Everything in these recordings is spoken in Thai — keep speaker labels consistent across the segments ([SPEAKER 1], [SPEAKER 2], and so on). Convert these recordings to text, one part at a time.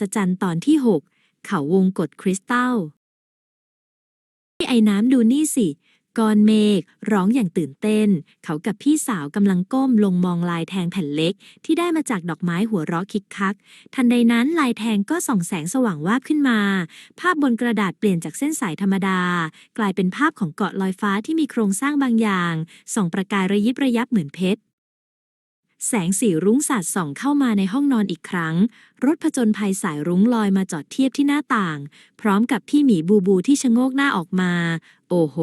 [SPEAKER 1] ศจรรย์ตอนที่ 6 เขาวงกฏคริสตัลไอ้น้ำดูนี่สิกอนเมฆร้องอย่างตื่นเต้น เขากับพี่สาวกำลังก้มลงมองลายแทงแผ่นเล็ก ที่ได้มาจากดอกไม้หัวเราะคิกคัก ทันใดนั้นลายแทงก็ส่องแสงสว่างวาบขึ้นมา ภาพบนกระดาษเปลี่ยนจากเส้นสายธรรมดา กลายเป็นภาพของเกาะลอยฟ้าที่มีโครงสร้างบางอย่าง ส่องประกายระยิบระยับเหมือนเพชร แสงสีรุ้งสาดส่องเข้ามาในห้องนอนอีกครั้ง รถผจญภัยสายรุ้งลอยมาจอดเทียบที่หน้าต่าง พร้อมกับพี่หมีบูบูที่ชะโงกหน้าออกมา โอ้โห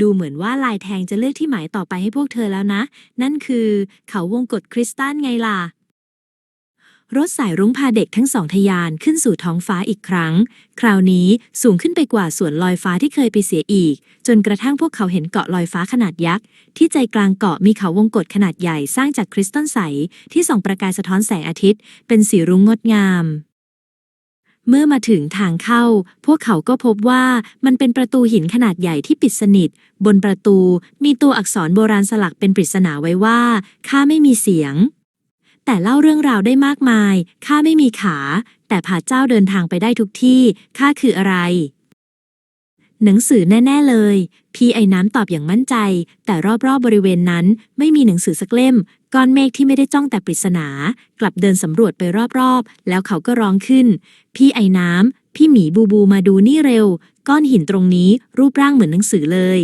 [SPEAKER 1] ดูเหมือนว่าลายแทงจะเลือกที่หมายต่อไปให้พวกเธอแล้วนะ นั่นคือ เขาวงกฏคริสตัลไงล่ะ รถสายรุ้งพาเด็กทั้งสองทยานขึ้นสู่ท้องฟ้าอีกครั้ง คราวนี้สูงขึ้นไปกว่าสวนลอยฟ้าที่เคยไปเสียอีก จนกระทั่งพวกเขาเห็นเกาะลอยฟ้าขนาดยักษ์ ที่ใจกลางเกาะมีเขาวงกฏขนาดใหญ่สร้างจากคริสตัลใส ที่ส่องประกายสะท้อนแสงอาทิตย์ เป็นสีรุ้งงดงาม เมื่อมาถึงทางเข้า พวกเขาก็พบว่ามันเป็นประตูหินขนาดใหญ่ที่ปิดสนิท บนประตูมีตัวอักษรโบราณสลักเป็นปริศนาไว้ว่าข้าไม่มีเสียง แต่เล่าเรื่องราวได้มากมาย ข้าไม่มีขา แต่พาเจ้าเดินทางไปได้ทุกที่ ข้าคืออะไร หนังสือแน่ ๆเลย พี่ไอ้น้ำตอบอย่างมั่นใจ แต่รอบๆบบริเวณนั้นไม่มีหนังสือสักเล่ม ก้อนเมฆที่ไม่ได้จ้องแต่ปริศนา กลับเดินสำรวจไปรอบๆ แล้วเขาก็ร้องขึ้น พี่ไอ้น้ำ พี่หมีบูบูมาดูนี่เร็ว ก้อนหินตรงนี้รูปร่างเหมือนหนังสือเลย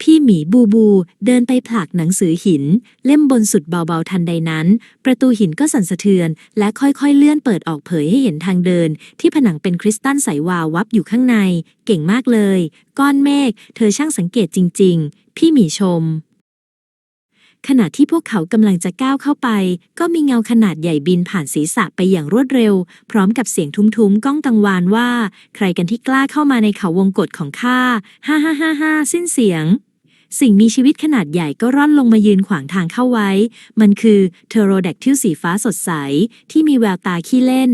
[SPEAKER 1] พี่หมีบูบู เดินไปผลักหนังสือหิน เล่มบนสุดเบาๆทันใดนั้น ประตูหินก็สั่นสะเทือน และค่อยๆเลื่อนเปิดออกเผยให้เห็นทางเดิน ที่ผนังเป็นคริสตัลใสวาววับอยู่ข้างใน เก่งมากเลย ก้อนเมฆเธอช่างสังเกตจริง ๆ พี่หมีชมขณะที่พวกเขากำลังจะก้าวเข้าไป ก็มีเงาขนาดใหญ่บินผ่านศีรษะไปอย่างรวดเร็ว พร้อมกับเสียงทุ้มๆ ก้องกังวานว่า ใครกันที่กล้าเข้ามาในเขาวงกฏของข้า ฮ่าฮ่าฮ่าฮ่าสิ้นเสียง สิ่งมีชีวิตขนาดใหญ่ก็ร่อนลงมายืนขวางทางเข้าไว้ มันคือเทโรแดกทิลสีฟ้าสดใส ที่มีแววตาขี้เล่น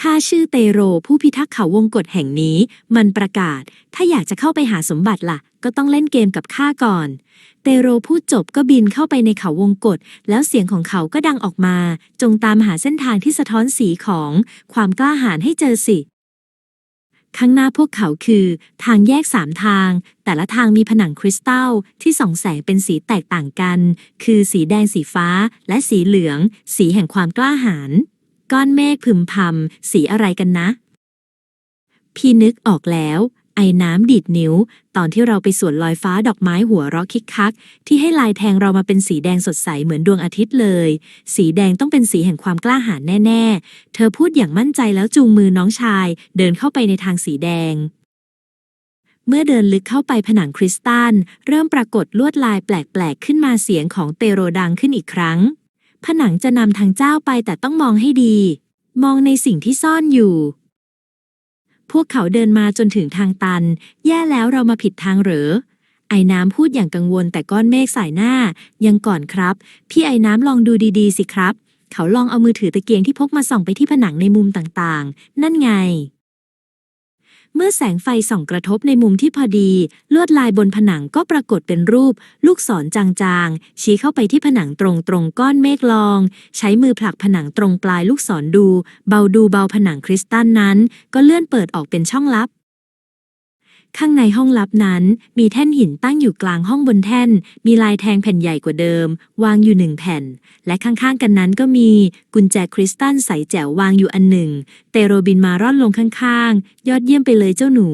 [SPEAKER 1] ข้าชื่อเตโรผู้พิทักษ์เขาวงกฏแห่งนี้ มันประกาศ ถ้าอยากจะเข้าไปหาสมบัติล่ะ ก็ต้องเล่นเกมกับข้าก่อน เตโรพูดจบก็บินเข้าไปในเขาวงกฏแล้วเสียงของเขาก็ดังออกมา จงตามหาเส้นทางที่สะท้อนสีของความกล้าหาญให้เจอสิ ข้างหน้าพวกเขาคือทางแยกสามทาง แต่ละทางมีผนังคริสตัลที่ส่องแสงเป็นสีแตกต่างกัน คือสีแดงสีฟ้า และสีเหลือง สีแห่งความกล้าหาญก้อนเมฆพึมพำสีอะไรกันนะ พี่นึกออกแล้ว ไอ้น้ำดีดนิ้ว ตอนที่เราไปสวนลอยฟ้าดอกไม้หัวเราะคิกคัก ที่ให้ลายแทงเรามาเป็นสีแดงสดใสเหมือนดวงอาทิตย์เลย สีแดงต้องเป็นสีแห่งความกล้าหาญแน่ ๆ เธอพูดอย่างมั่นใจแล้วจูงมือน้องชาย เดินเข้าไปในทางสีแดงเมื่อเดินลึกเข้าไปผนังคริสตัลเริ่มปรากฏลวดลายแปลกๆ ขึ้นมาเสียงของเตโรดังขึ้นอีกครั้ง ผนังจะนำทางเจ้าไปแต่ต้องมองให้ดี มองในสิ่งที่ซ่อนอยู่ พวกเขาเดินมาจนถึงทางตัน แย่แล้วเรามาผิดทางเหรอ ไอ้น้ำพูดอย่างกังวลแต่ก้อนเมฆสายหน้า ยังก่อนครับ พี่ไอ้น้ำลองดูดีๆ สิครับ เขาลองเอามือถือตะเกียงที่พกมาส่องไปที่ผนังในมุมต่างๆ นั่นไง เมื่อแสงไฟส่องกระทบในมุมที่พอดี ลวดลายบนผนังก็ปรากฏเป็นรูป ลูกศรจางๆ ชี้เข้าไปที่ผนังตรงๆก้อนเมฆลอง ใช้มือผลักผนังตรงปลายลูกศรดู เบาดูเบาผนังคริสตัลนั้น ก็เลื่อนเปิดออกเป็นช่องลับ ข้างในห้องลับนั้น มีแท่นหินตั้งอยู่กลางห้องบนแท่น มีลายแทงแผ่นใหญ่กว่าเดิม วางอยู่หนึ่งแผ่น และข้างๆกันนั้นก็มีกุญแจคริสตัลใสแจ๋ววางอยู่อันหนึ่ง เตโรบินมาร่อนลงข้างๆ ยอดเยี่ยมไปเลยเจ้าหนู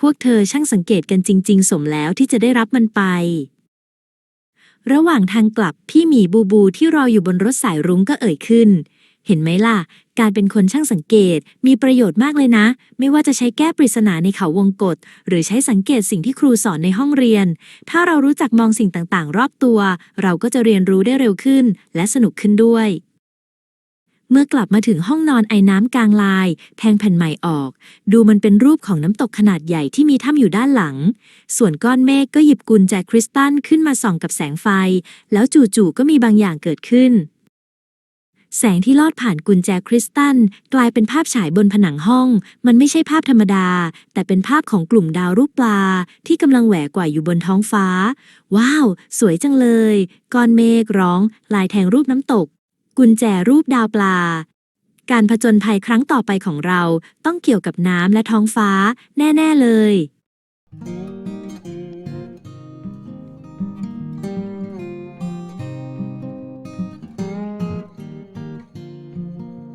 [SPEAKER 1] พวกเธอช่างสังเกตกันจริง ๆ สมแล้วที่จะได้รับมันไป ระหว่างทางกลับพี่หมีบูบูที่รออยู่บนรถสายรุ้งก็เอ่ยขึ้น เห็นไหมล่ะ การเป็นคนช่างสังเกตมีประโยชน์มากเลยนะ ไม่ว่าจะใช้แก้ปริศนาในเขาวงกฏหรือใช้สังเกตสิ่งที่ครูสอนในห้องเรียน ถ้าเรารู้จักมองสิ่งต่างๆ รอบตัว เราก็จะเรียนรู้ได้เร็วขึ้น และสนุกขึ้นด้วย เมื่อกลับมาถึงห้องนอนไอ้น้ำกลางลาย แทงแผ่นใหม่ออก ดูมันเป็นรูปของน้ำตกขนาดใหญ่ที่มีถ้ำอยู่ด้านหลัง ส่วนก้อนเมฆก็หยิบกุญแจคริสตัลขึ้นมาส่องกับแสงไฟ แล้วจู่ๆก็มีบางอย่างเกิดขึ้น แสงที่ลอดผ่านกุญแจคริสตัลกลายเป็นภาพฉายบนผนังห้อง มันไม่ใช่ภาพธรรมดา แต่เป็นภาพของกลุ่มดาวรูปปลา ที่กำลังแหวกว่ายอยู่บนท้องฟ้า ว้าว สวยจังเลยก้อนเมฆร้อง ลายแทงรูปน้ำตก กุญแจรูปดาวปลา การผจญภัยครั้งต่อไปของเราต้องเกี่ยวกับน้ำและท้องฟ้า แน่ ๆ เลย